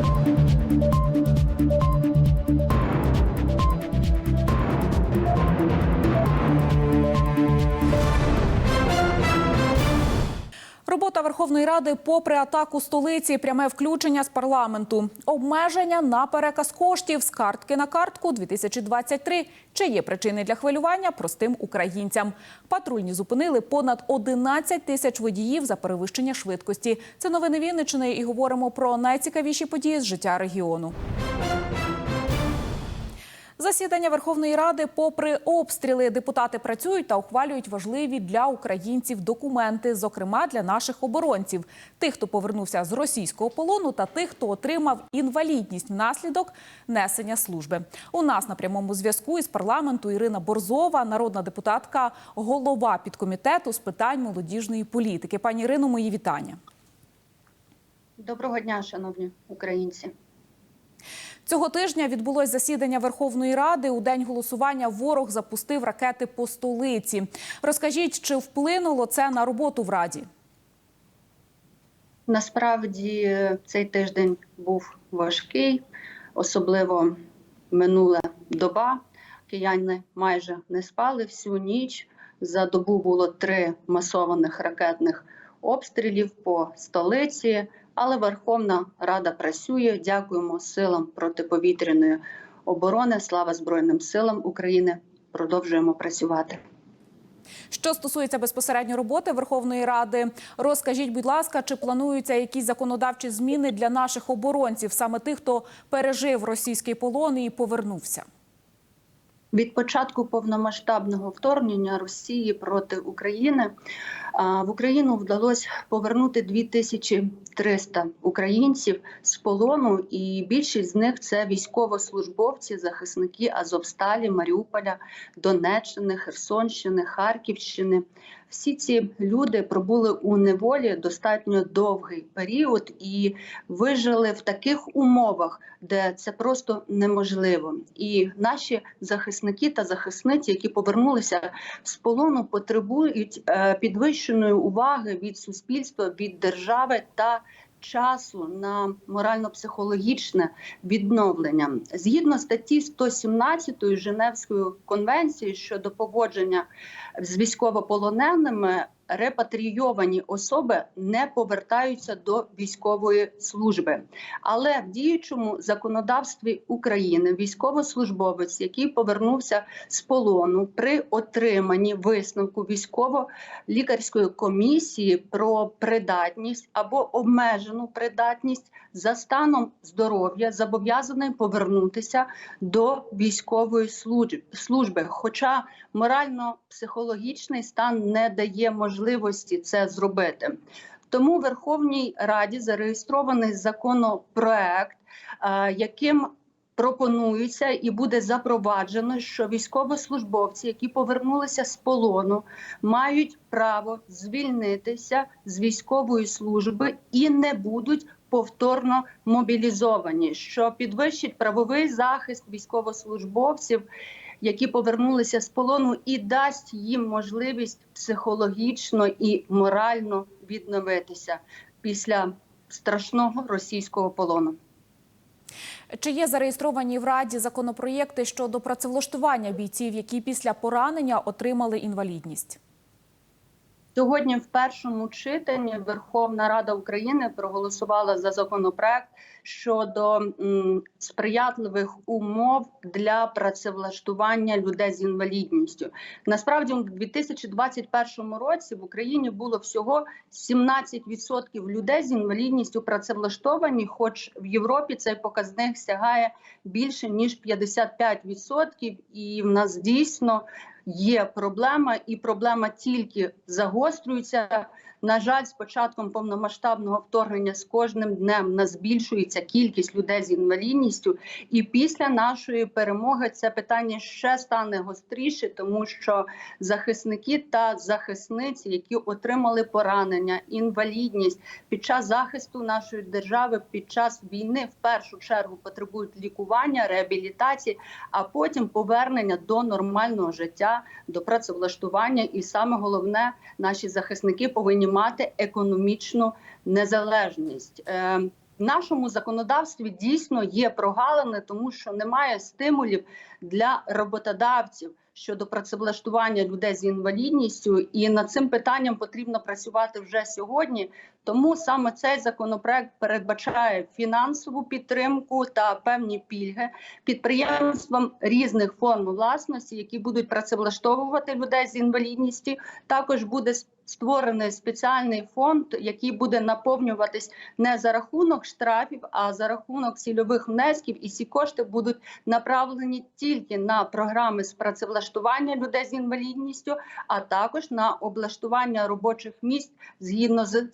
Thank you. Робота Верховної Ради попри атаку столиці, пряме включення з парламенту, обмеження на переказ коштів з картки на картку 2023. Чи є причини для хвилювання простим українцям? Патрульні зупинили понад 11 тисяч водіїв за перевищення швидкості. Це новини Вінниччини і говоримо про найцікавіші події з життя регіону. Засідання Верховної Ради, попри обстріли, депутати працюють та ухвалюють важливі для українців документи, зокрема для наших оборонців, тих, хто повернувся з російського полону, та тих, хто отримав інвалідність внаслідок несення служби. У нас на прямому зв'язку із парламенту Ірина Борзова, народна депутатка, голова підкомітету з питань молодіжної політики. Пані Ірино, мої вітання. Доброго дня, шановні українці. Цього тижня відбулось засідання Верховної Ради. У день голосування ворог запустив ракети по столиці. Розкажіть, чи вплинуло це на роботу в Раді? Насправді цей тиждень був важкий, особливо минула доба. Кияни майже не спали всю ніч. За добу було три масованих ракетних обстрілів по столиці. Але Верховна Рада працює. Дякуємо силам протиповітряної оборони. Слава Збройним силам України. Продовжуємо працювати. Що стосується безпосередньо роботи Верховної Ради, розкажіть, будь ласка, чи плануються якісь законодавчі зміни для наших оборонців, саме тих, хто пережив російський полон і повернувся? Від початку повномасштабного вторгнення Росії проти України в Україну вдалося повернути 2300 українців з полону, і більшість з них це військовослужбовці, захисники Азовсталі, Маріуполя, Донеччини, Херсонщини, Харківщини. Всі ці люди пробули у неволі достатньо довгий період і вижили в таких умовах, де це просто неможливо. І наші захисники та захисниці, які повернулися з полону, потребують підвищеної уваги від суспільства, від держави та часу на морально-психологічне відновлення згідно статті 117 Женевської конвенції щодо поводження з військовополоненими. Репатрійовані особи не повертаються до військової служби, але в діючому законодавстві України військовослужбовець, який повернувся з полону при отриманні висновку військово-лікарської комісії про придатність або обмежену придатність за станом здоров'я, зобов'язаний повернутися до військової служби. Хоча морально-психологічний стан не дає можливості це зробити. Тому в Верховній Раді зареєстрований законопроект, яким пропонується і буде запроваджено, що військовослужбовці, які повернулися з полону, мають право звільнитися з військової служби і не будуть повторно мобілізовані, що підвищить правовий захист військовослужбовців які повернулися з полону, і дасть їм можливість психологічно і морально відновитися після страшного російського полону. Чи є зареєстровані в Раді законопроєкти щодо працевлаштування бійців, які після поранення отримали інвалідність? Сьогодні в першому читанні Верховна Рада України проголосувала за законопроект щодо сприятливих умов для працевлаштування людей з інвалідністю. Насправді, у 2021 році в Україні було всього 17% людей з інвалідністю працевлаштовані, хоч в Європі цей показник сягає більше ніж 55%. І в нас дійсно є проблема, і проблема тільки загострюється. На жаль, з початком повномасштабного вторгнення з кожним днем нас збільшується кількість людей з інвалідністю, і після нашої перемоги це питання ще стане гостріше, тому що захисники та захисниці, які отримали поранення, інвалідність під час захисту нашої держави, під час війни, в першу чергу потребують лікування, реабілітації, а потім повернення до нормального життя, до працевлаштування. І саме головне, наші захисники повинні мати економічну незалежність. Е, в нашому законодавстві дійсно є прогалини, тому що немає стимулів для роботодавців щодо працевлаштування людей з інвалідністю, і над цим питанням потрібно працювати вже сьогодні. Тому саме цей законопроект передбачає фінансову підтримку та певні пільги підприємствам різних форм власності, які будуть працевлаштовувати людей з інвалідністю. Також буде створений спеціальний фонд, який буде наповнюватись не за рахунок штрафів, а за рахунок цільових внесків. І ці кошти будуть направлені тільки на програми з працевлаштування людей з інвалідністю, а також на облаштування робочих місць згідно з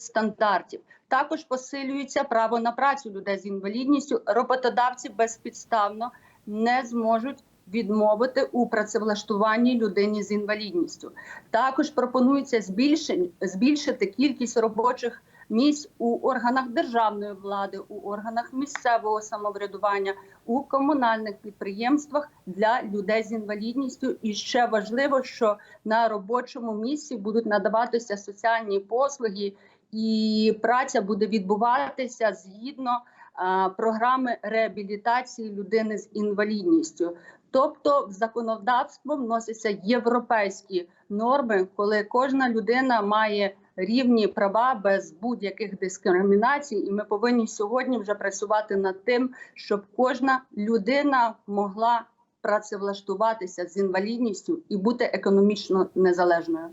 стандартів. Також посилюється право на працю людей з інвалідністю. Роботодавці безпідставно не зможуть відмовити у працевлаштуванні людині з інвалідністю. Також пропонується збільшити кількість робочих місць у органах державної влади, у органах місцевого самоврядування, у комунальних підприємствах для людей з інвалідністю. І ще важливо, що на робочому місці будуть надаватися соціальні послуги, і праця буде відбуватися згідно а, програми реабілітації людини з інвалідністю. Тобто в законодавство вносяться європейські норми, коли кожна людина має рівні права без будь-яких дискримінацій, і ми повинні сьогодні вже працювати над тим, щоб кожна людина могла працевлаштуватися з інвалідністю і бути економічно незалежною.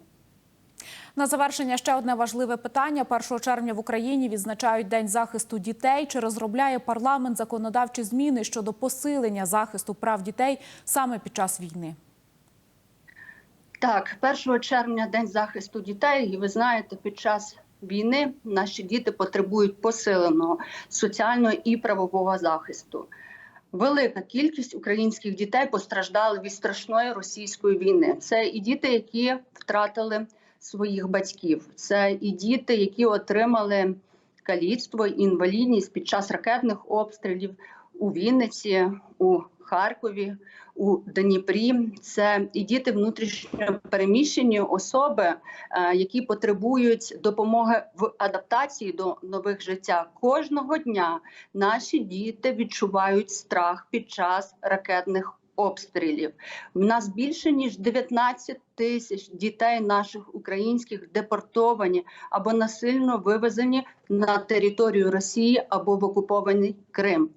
На завершення ще одне важливе питання. 1 червня в Україні відзначають День захисту дітей. Чи розробляє парламент законодавчі зміни щодо посилення захисту прав дітей саме під час війни? Так, 1 червня день захисту дітей, і ви знаєте, під час війни наші діти потребують посиленого соціального і правового захисту. Велика кількість українських дітей постраждали від страшної російської війни. Це і діти, які втратили своїх батьків, це і діти, які отримали каліцтво, інвалідність під час ракетних обстрілів у Вінниці, у Харкові, у Дніпрі. Це і діти внутрішньо переміщені особи, е, які потребують допомоги в адаптації до нових життя. Кожного дня наші діти відчувають страх під час ракетних обстрілів. В нас більше ніж 19 тисяч дітей наших українських депортовані або насильно вивезені на територію Росії або в окупований Крим.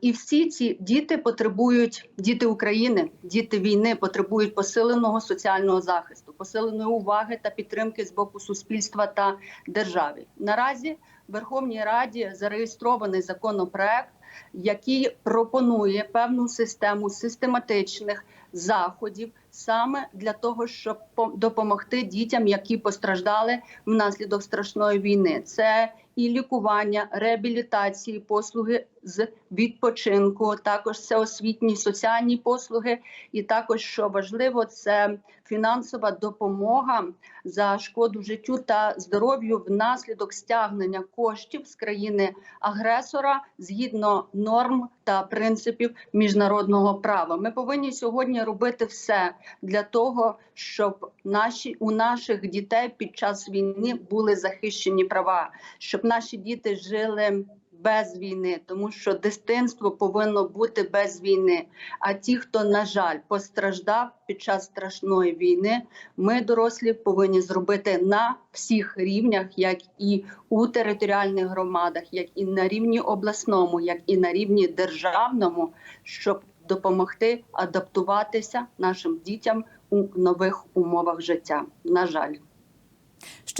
І всі ці діти потребують діти України, діти війни потребують посиленого соціального захисту, посиленої уваги та підтримки з боку суспільства та держави. Наразі в Верховній Раді зареєстрований законопроект, який пропонує певну систему систематичних заходів саме для того, щоб по- допомогти дітям, які постраждали внаслідок страшної війни. Це і лікування, реабілітації, послуги з відпочинку, також це освітні соціальні послуги, і також що важливо, це фінансова допомога за шкоду життю та здоров'ю внаслідок стягнення коштів з країни агресора згідно норм та принципів міжнародного права. Ми повинні сьогодні робити все для того, щоб наші у наших дітей під час війни були захищені права, щоб наші діти жили. Без війни, тому що дитинство повинно бути без війни. А ті, хто, на жаль, постраждав під час страшної війни, ми, дорослі, повинні зробити на всіх рівнях, як і у територіальних громадах, як і на рівні обласному, як і на рівні державному, щоб допомогти адаптуватися нашим дітям у нових умовах життя. На жаль.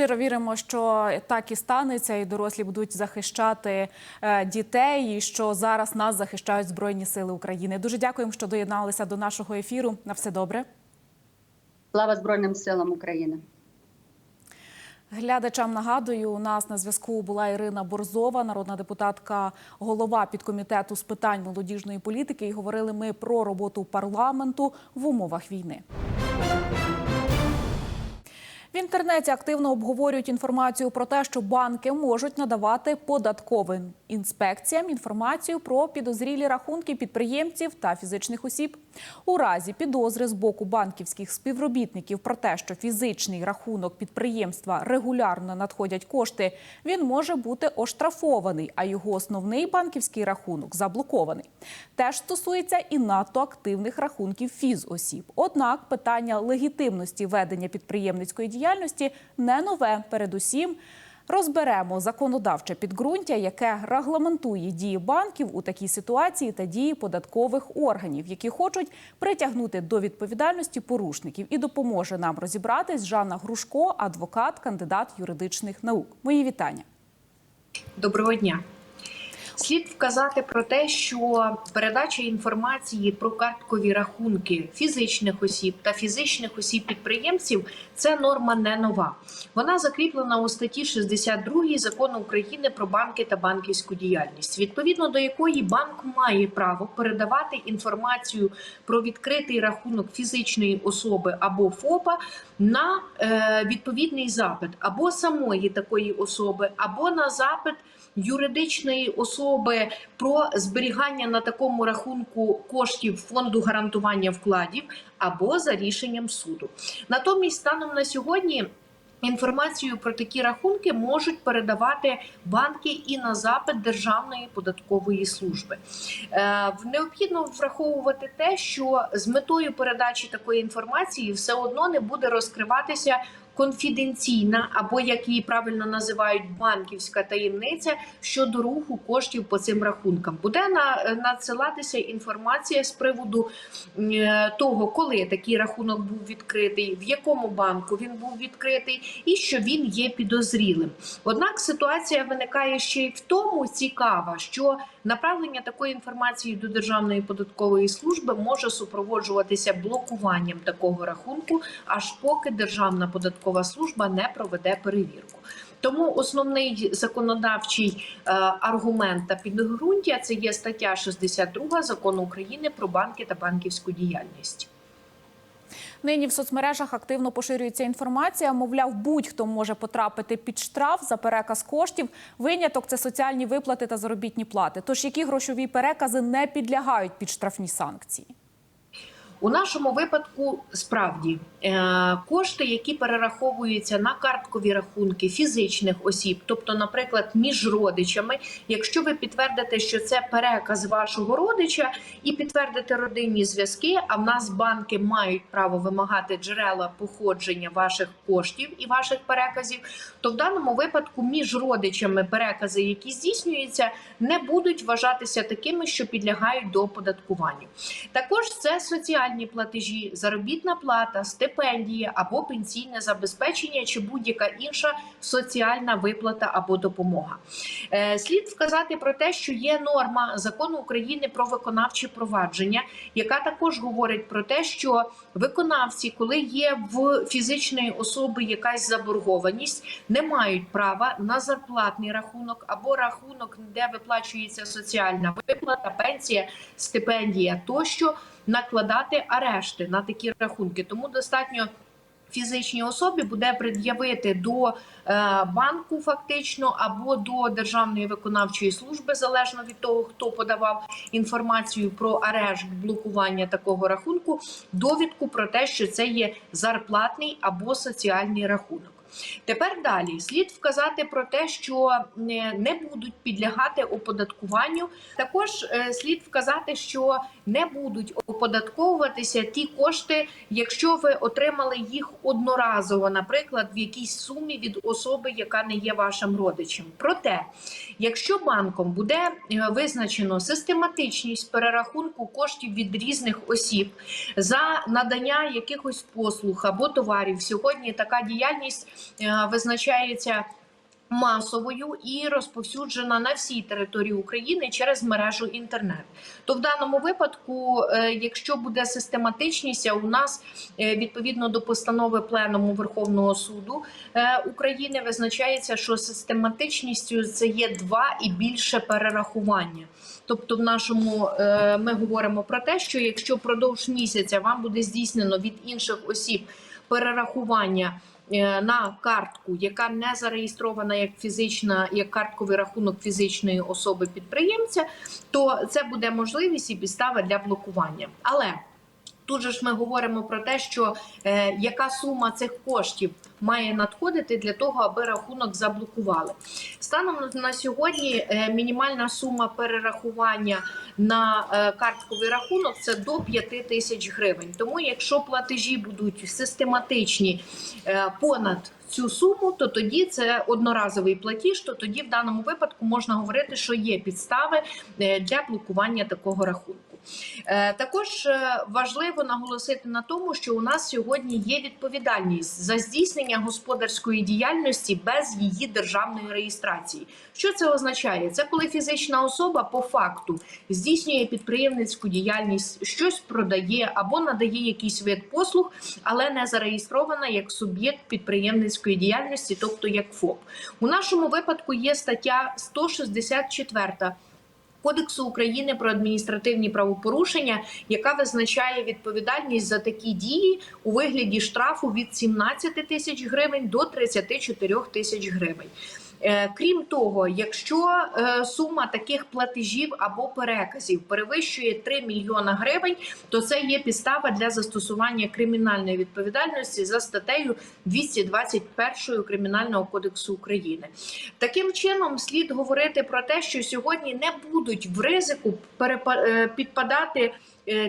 Щиро віримо, що так і станеться, і дорослі будуть захищати е, дітей, і що зараз нас захищають Збройні Сили України. Дуже дякуємо, що доєдналися до нашого ефіру. На все добре. Слава Збройним силам України. Глядачам нагадую, у нас на зв'язку була Ірина Борзова, народна депутатка, голова підкомітету з питань молодіжної політики. І говорили ми про роботу парламенту в умовах війни. В інтернеті активно обговорюють інформацію про те, що банки можуть надавати податковим інспекціям інформацію про підозрілі рахунки підприємців та фізичних осіб. У разі підозри з боку банківських співробітників про те, що фізичний рахунок підприємства регулярно надходять кошти, він може бути оштрафований, а його основний банківський рахунок заблокований. Теж стосується і надто активних рахунків фізосіб. Однак питання легітимності ведення підприємницької діяльності не нове. Передусім розберемо законодавче підґрунтя, яке регламентує дії банків у такій ситуації та дії податкових органів, які хочуть притягнути до відповідальності порушників, і допоможе нам розібратись Жанна Грушко, адвокат, кандидат юридичних наук. Мої вітання. Доброго дня. Слід вказати про те, що передача інформації про карткові рахунки фізичних осіб та фізичних осіб підприємців це норма не нова. Вона закріплена у статті 62 закону України про банки та банківську діяльність, відповідно до якої банк має право передавати інформацію про відкритий рахунок фізичної особи або ФОПа на е, відповідний запит або самої такої особи, або на запит юридичної особи про зберігання на такому рахунку коштів фонду гарантування вкладів або за рішенням суду. Натомість, станом на сьогодні. Інформацію про такі рахунки можуть передавати банки і на запит Державної податкової служби. Е, необхідно враховувати те, що з метою передачі такої інформації все одно не буде розкриватися конфіденційна, або як її правильно називають банківська таємниця щодо руху коштів по цим рахункам. Буде на, надсилатися інформація з приводу е, того, коли такий рахунок був відкритий, в якому банку він був відкритий, і що він є підозрілим. Однак ситуація виникає ще й в тому цікава, що направлення такої інформації до Державної податкової служби може супроводжуватися блокуванням такого рахунку, аж поки Державна податкова служба не проведе перевірку. Тому основний законодавчий е, аргумент та підґрунтя це є стаття 62 закону України про банки та банківську діяльність. Нині в соцмережах активно поширюється інформація. Мовляв, будь-хто може потрапити під штраф за переказ коштів. Виняток це соціальні виплати та заробітні плати. Тож які грошові перекази не підлягають під штрафні санкції? У нашому випадку справді е, кошти, які перераховуються на карткові рахунки фізичних осіб, тобто, наприклад, між родичами, якщо ви підтвердите, що це переказ вашого родича, і підтвердите родинні зв'язки, а в нас банки мають право вимагати джерела походження ваших коштів і ваших переказів, то в даному випадку між родичами перекази, які здійснюються, не будуть вважатися такими, що підлягають до оподаткуванню. Також це соціальні платежі, заробітна плата, стипендія або пенсійне забезпечення чи будь-яка інша соціальна виплата або допомога. Е, Слід вказати про те, що є норма закону України про виконавче провадження, яка також говорить про те, що виконавці, коли є в фізичної особи якась заборгованість, не мають права на зарплатний рахунок або рахунок, де виплачується соціальна виплата, пенсія, стипендія тощо накладати арешти на такі рахунки. Тому достатньо. Фізичній особі буде пред'явити до е, банку, фактично, або до державної виконавчої служби, залежно від того, хто подавав інформацію про арешт блокування такого рахунку, довідку про те, що це є зарплатний або соціальний рахунок. Тепер далі слід вказати про те, що не, не будуть підлягати оподаткуванню. Також е, слід вказати, що не будуть оподатковуватися ті кошти, якщо ви отримали їх одноразово, наприклад, в якійсь сумі від особи, яка не є вашим родичем. Проте, якщо банком буде е, визначено систематичність перерахунку коштів від різних осіб за надання якихось послуг або товарів, сьогодні така діяльність е, визначається. Масовою і розповсюджена на всій території України через мережу інтернет. То в даному випадку, е, якщо буде систематичність, а у нас е, відповідно до постанови Пленуму Верховного суду е, України визначається, що систематичністю це є два і більше перерахування. Тобто, в нашому ми говоримо про те, що якщо впродовж місяця вам буде здійснено від інших осіб перерахування на картку, яка не зареєстрована як фізична, як картковий рахунок фізичної особи підприємця, то це буде можливість і підстава для блокування. Але Тут же ж ми говоримо про те, що е, яка сума цих коштів має надходити для того, аби рахунок заблокували. Станом на- сьогодні е, мінімальна сума перерахування на е, картковий рахунок це до 5 тисяч гривень. Тому, якщо платежі будуть систематичні е, понад цю суму, то тоді це одноразовий платіж. То тоді в даному випадку можна говорити, що є підстави е, для блокування такого рахунку. Е, Також е, важливо наголосити на тому, що у нас сьогодні є відповідальність за здійснення господарської діяльності без її державної реєстрації. Що це означає? Це коли фізична особа по факту здійснює підприємницьку діяльність, щось продає або надає якийсь вид послуг, але не зареєстрована як суб'єкт підприємницької діяльності, тобто як ФОП. У нашому випадку є стаття 164 Кодексу України про адміністративні правопорушення, яка визначає відповідальність за такі дії у вигляді штрафу від 17 тисяч гривень до 34 тисяч гривень. Е, Крім того, якщо е, сума таких платежів або переказів перевищує 3 мільйона гривень, то це є підстава для застосування кримінальної відповідальності за статтею 221 Кримінального кодексу України. Таким чином, слід говорити про те, що сьогодні не будуть в ризику е, підпадати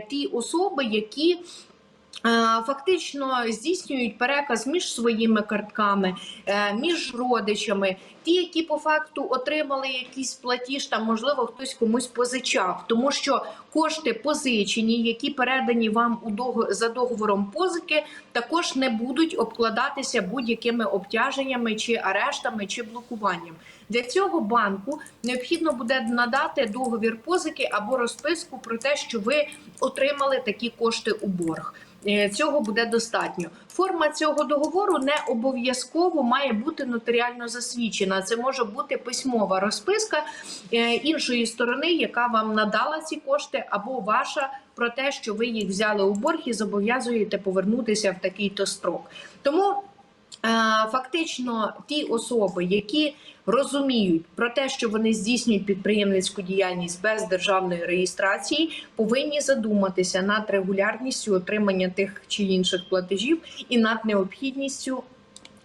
ті особи, які. Е, Фактично здійснюють переказ між своїми картками, е, між родичами, ті, які по факту отримали якийсь платіж, там можливо хтось комусь позичав, тому що кошти позичені, які передані вам у дого- за договором позики, також не будуть обкладатися будь-якими обтяженнями чи арештами чи блокуванням. Для цього банку необхідно буде надати договір позики або розписку про те, що ви отримали такі кошти у борг. Е, Цього буде достатньо. Форма цього договору не обов'язково має бути нотаріально засвідчена. Це може бути письмова розписка е, іншої сторони, яка вам надала ці кошти, або ваша про те, що ви їх взяли у борг і зобов'язуєте повернутися в такий-то строк. Тому Фактично, ті особи, які розуміють про те, що вони здійснюють підприємницьку діяльність без державної реєстрації, повинні задуматися над регулярністю отримання тих чи інших платежів і над необхідністю.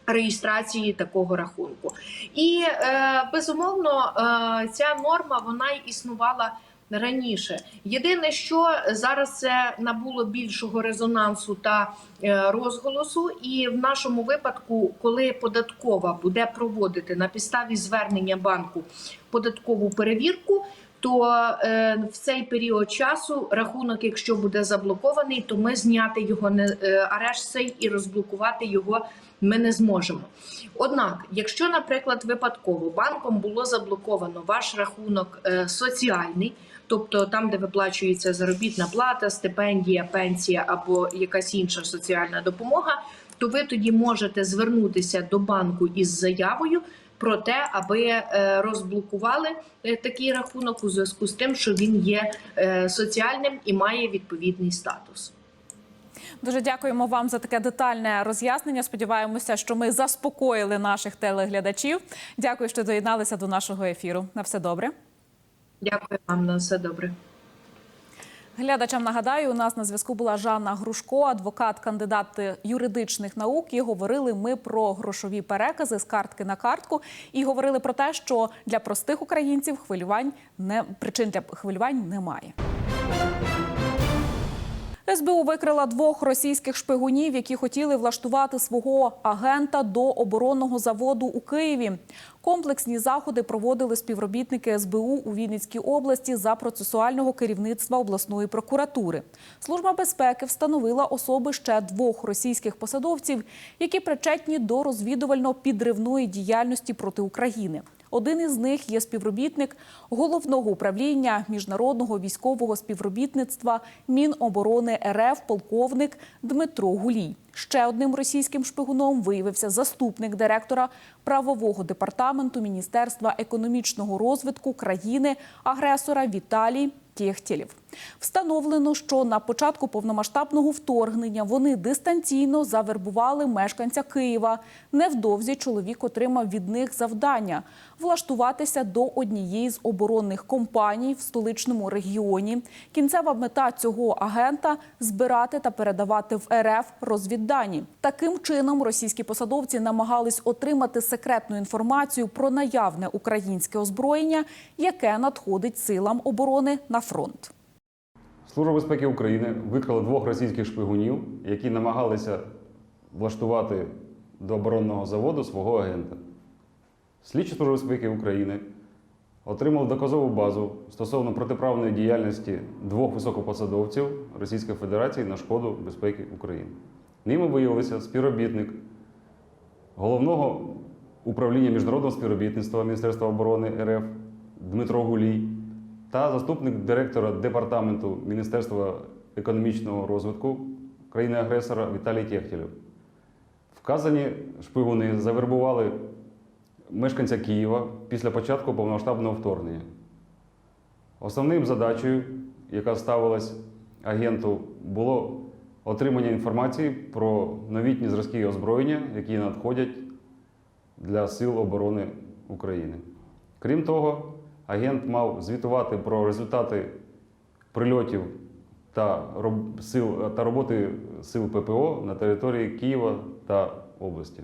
Реєстрації такого рахунку, і е, безумовно е, ця норма вона існувала раніше. Єдине, що зараз це набуло більшого резонансу та е, розголосу, і в нашому випадку, коли податкова буде проводити на підставі звернення банку податкову перевірку. То е, в цей період часу рахунок, якщо буде заблокований, то ми зняти його не е, арешт цей і розблокувати його ми не зможемо. Однак, якщо, наприклад, випадково банком було заблоковано ваш рахунок соціальний, тобто там, де виплачується заробітна плата, стипендія, пенсія або якась інша соціальна допомога, то ви тоді можете звернутися до банку із заявою. Про те, аби е, розблокували е, такий рахунок у зв'язку з тим, що він є е, соціальним і має відповідний статус. Дуже дякуємо вам за таке детальне роз'яснення. Сподіваємося, що ми заспокоїли наших телеглядачів. Дякую, що доєдналися до нашого ефіру. На все добре. Дякую вам на все добре. Глядачам нагадаю, у нас на зв'язку була Жанна Грушко, адвокат, кандидат юридичних наук. І говорили ми про грошові перекази з картки на картку. І говорили про те, що для простих українців хвилювань не причин для хвилювань немає. СБУ викрила двох російських шпигунів, які хотіли влаштувати свого агента до оборонного заводу у Києві. Комплексні заходи проводили співробітники СБУ у Вінницькій області за процесуального керівництва обласної прокуратури. Служба безпеки встановила особи ще двох російських посадовців, які причетні до розвідувально-підривної діяльності проти України. Один із них є співробітник головного управління міжнародного військового співробітництва Міноборони РФ полковник Дмитро Гулій. Ще одним російським шпигуном виявився заступник директора правового департаменту Міністерства економічного розвитку країни агресора Віталій Тєхтєлєв. Встановлено, що на початку повномасштабного вторгнення вони дистанційно завербували мешканця Києва. Невдовзі чоловік отримав від них завдання влаштуватися до однієї з оборонних компаній в столичному регіоні. Кінцева мета цього агента збирати та передавати в РФ розвіддані. Таким чином російські посадовці намагались отримати секретну інформацію про наявне українське озброєння, яке надходить силам оборони на фронт. Служба безпеки України викрила двох російських шпигунів, які намагалися влаштувати до оборонного заводу свого агента. Слідчі Служби безпеки України отримав доказову базу стосовно протиправної діяльності двох високопосадовців Російської Федерації на шкоду безпеки України. Ними виявилися співробітник головного управління міжнародного співробітництва Міністерства оборони РФ Дмитро Гулій та заступник директора департаменту Міністерства економічного розвитку країни-агресора Віталій Тєхтєлєв. Вказані шпигуни завербували мешканця Києва після початку повномасштабного вторгнення. Основним задачею, яка ставилась агенту, було отримання інформації про новітні зразки озброєння, які надходять для Сил оборони України. Крім того, агент мав звітувати про результати прильотів та, сил, та роботи сил ППО на території Києва та області.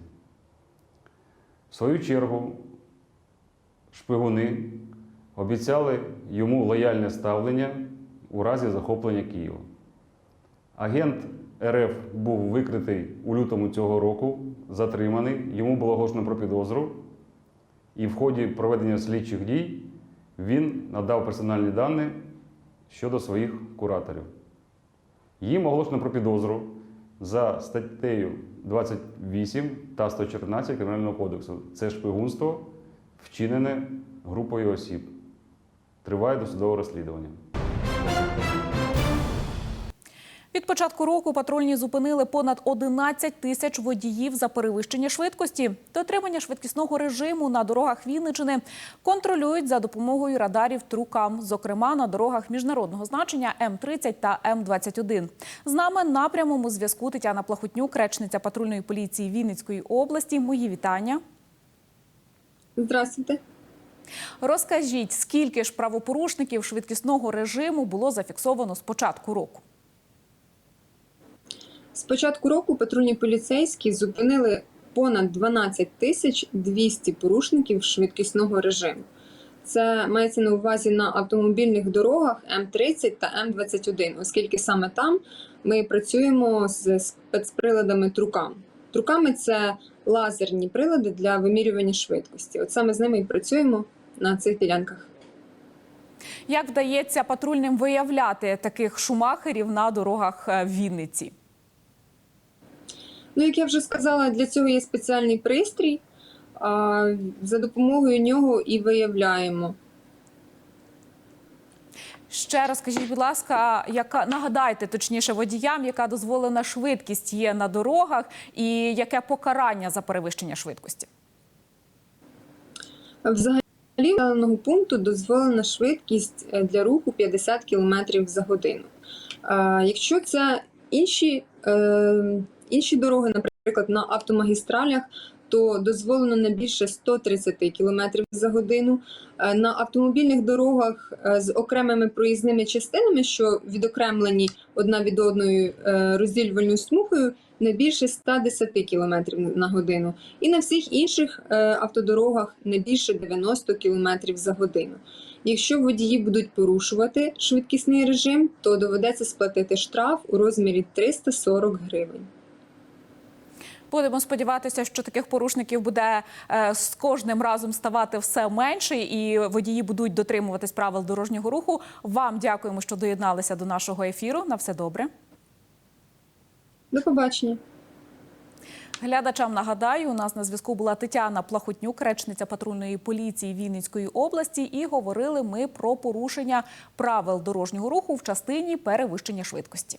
В свою чергу, шпигуни обіцяли йому лояльне ставлення у разі захоплення Києва. Агент РФ був викритий у лютому цього року, затриманий, йому було оголошено про підозру, і в ході проведення слідчих дій він надав персональні дані щодо своїх кураторів. Їм оголошено про підозру за статтею 28 та 114 Кримінального кодексу. Це шпигунство, вчинене групою осіб. Триває досудове розслідування. Від початку року патрульні зупинили понад 11 тисяч водіїв за перевищення швидкості. Дотримання швидкісного режиму на дорогах Вінничини контролюють за допомогою радарів Трукам, зокрема на дорогах міжнародного значення М30 та М21. З нами на прямому зв'язку Тетяна Плахутнюк, речниця патрульної поліції Вінницької області. Мої вітання. Здравствуйте. Розкажіть, скільки ж правопорушників швидкісного режиму було зафіксовано з початку року? З початку року патрульні поліцейські зупинили понад 12 тисяч 200 порушників швидкісного режиму. Це мається на увазі на автомобільних дорогах М30 та М21, оскільки саме там ми працюємо з спецприладами трукам. Труками це лазерні прилади для вимірювання швидкості. От саме з ними і працюємо на цих ділянках. Як вдається патрульним виявляти таких шумахерів на дорогах е, Вінниці? Ну, як я вже сказала, для цього є спеціальний пристрій. А, За допомогою нього і виявляємо. Ще раз скажіть, будь ласка, яка нагадайте точніше водіям, яка дозволена швидкість є на дорогах, і яке покарання за перевищення швидкості? Взагалі, населеного пункту дозволена швидкість е, для руху 50 км за годину. Якщо це інші, е, інші дороги, наприклад, на автомагістралях, то дозволено не більше 130 км за годину. Е, На автомобільних дорогах е, з окремими проїзними частинами, що відокремлені одна від одної е, розділювальною смугою, не більше 110 км на годину. І на всіх інших автодорогах не більше 90 км за годину. Якщо водії будуть порушувати швидкісний режим, то доведеться сплатити штраф у розмірі 340 гривень. Будемо сподіватися, що таких порушників буде е, з кожним разом ставати все менше, і водії будуть дотримуватись правил дорожнього руху. Вам дякуємо, що доєдналися до нашого ефіру. На все добре. До побачення. Глядачам нагадаю, у нас на зв'язку була Тетяна Плахотнюк, речниця патрульної поліції Вінницької області, і говорили ми про порушення правил дорожнього руху в частині перевищення швидкості.